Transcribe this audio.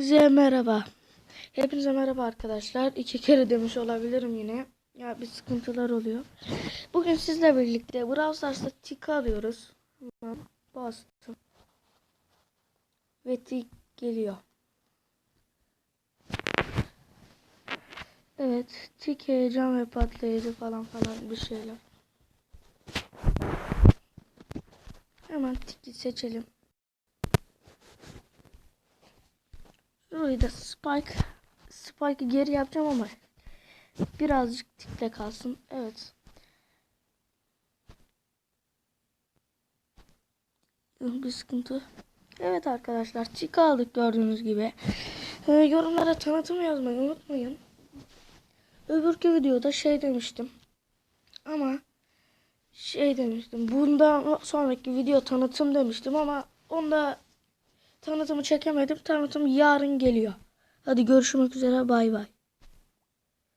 Hepinize merhaba. Hepinize merhaba arkadaşlar. İki kere demiş olabilirim yine. Ya bir sıkıntılar oluyor. Bugün sizle birlikte Brawl Stars'ta tik alıyoruz. Hemen Bastım. Ve tik geliyor. Evet. Tik heyecan ve patlayıcı falan falan bir şeyler. Hemen tiki seçelim. Şurayı da spike spike'ı geri yapacağım ama birazcık tikte kalsın. Evet. Bir sıkıntı. Evet arkadaşlar tik aldık gördüğünüz gibi. Ee, yorumlara tanıtım yazmayı unutmayın. Öbürkü videoda şey demiştim. Ama şey demiştim. Bundan sonraki video tanıtım demiştim ama onda Tanıtımı çekemedim. Tanıtım yarın geliyor. Hadi görüşmek üzere. Bay bay.